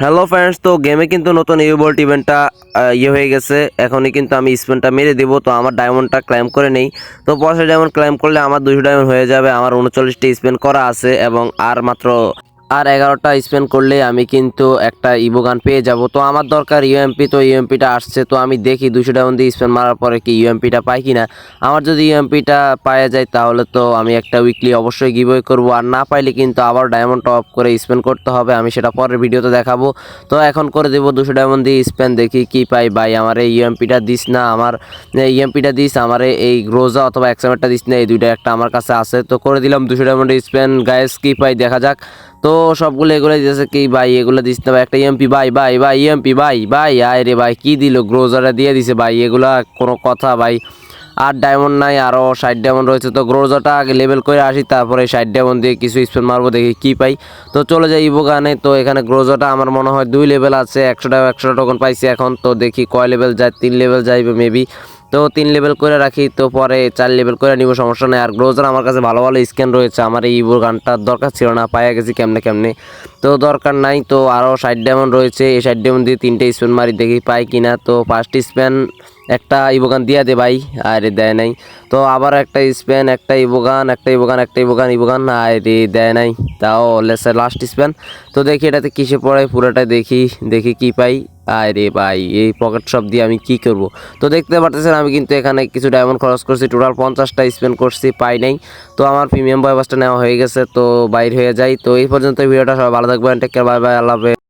Hello friends তো গেমে কিন্তু নতুন ইউবোল্ট ইভেন্টটা ইয়ে হয়ে গেছে। এখনই কিন্তু আমি স্পেনটা মেরে দেবো, তো আমার ডায়মন্ডটা ক্লাইম করে নেই। তো পয়সা ডায়মন্ড ক্লাইম করলে আমার দুশো ডায়মন্ড হয়ে যাবে, আমার উনচল্লিশটি স্পেন করা আছে এবং আর মাত্র আর এগারোটা স্পেন করলে আমি কিন্তু একটা ইবোগান পেয়ে যাব। তো আমার দরকার ইউএমপি তো ইউএমপিটা আসছে, তো আমি দেখি দুশো ডায়মন্ড দিয়ে স্পেন মারার পরে কি ইউএমপিটা পাই কিনা। আমার যদি ইউএমপিটা পাওয়া যায় তাহলে তো আমি একটা উইকলি অবশ্যই গিভওয়ে করব। আর না পাইলে কিন্তু আবার ডায়মন্ড টপ করে স্পেন করতে হবে, আমি সেটা পরের ভিডিওতে দেখাবো। তো এখন করে দেবো দুশো ডায়মন্ড দিয়ে স্পেন দেখি কি পাই। ভাই, আমার এই ইউএমপিটা দিস না, আমার ইউএমপিটা দিস, আমার এই রোজা অথবা এক্সামেরটা দিস না, এই দুইটা একটা আমার কাছে আছে। তো করে দিলাম দুশো ডায়মন্ড স্পেন গায়েস কি পাই দেখা যাক। তো সবগুলো এগুলো দিতেছে কি ভাই, এগুলো না ভাই, একটা এমপি ভাই ভাই ভাই এমপি ভাই ভাই আয় রে ভাই, কী দিল? গ্রোজারে দিয়ে দিছে ভাই, এগুলা কোনো কথা ভাই। আর ডায়মন্ড নাই আরও ষাট ডায়মন্ড রয়েছে, তো গ্রোজাটা আগে লেভেল করে আসি, তারপরে ষাট ডায়মন্ড দিয়ে কিছু স্পেন মারবো, দেখি কী পাই। তো চলে যাই ইবোগানে তো এখানে গ্রোজাটা আমার মনে হয় দুই লেভেল আছে একশোটা একশোটা টোকন পাইছি এখন, তো দেখি কয় লেভেল যায়, তিন লেভেল যাইবে মেবি তো তিন লেভেল করে রাখি, তো পরে চার লেভেল করে নিব, সমস্যা নেই। আর গ্রোজার আমার কাছে ভালো ভালো স্ক্যান রয়েছে, আমার এই ইবোর গানটার দরকার ছিল না, পাইয়া গেছি কেমনে কেমনে। তো দরকার নাই, তো আরও ষাট ডায়মন্ড রয়েছে, এই ষাট ডায়মন্ড দিয়ে তিনটে স্প্যান মারি, দেখি পাই কিনা। তো ফার্স্ট স্প্যান একটা ইবোগান দিয়ে দে ভাই, আরে দেয় নাই। তো আবার একটা স্প্যান একটা ইবোগান একটা ইবোগান একটা ইবোগান ইবোগান আরে দেয় নাই। তাও লেসে লাস্ট স্প্যান তো দেখি এটাতে কিসে পড়ে পুরোটা দেখি দেখি কি পাই। আরে ভাই, এই পকেট শপ দিয়ে আমি কি করব? তো দেখতে পারতেছেন, আমি কিন্তু এখানে কিছু ডায়মন্ড খরচ করছি টোটাল পঞ্চাশটা স্পেন্ড করছি, পাই নাই। তো আমার প্রিমিয়াম বয় বয়বাসটা নেওয়া হয়ে গেছে, তো বাইর হয়ে যাই। তো এই পর্যন্ত ভিডিওটা সবাই ভালো থাকবেন টেক কেয়ার বাই বাই আল্লাহ।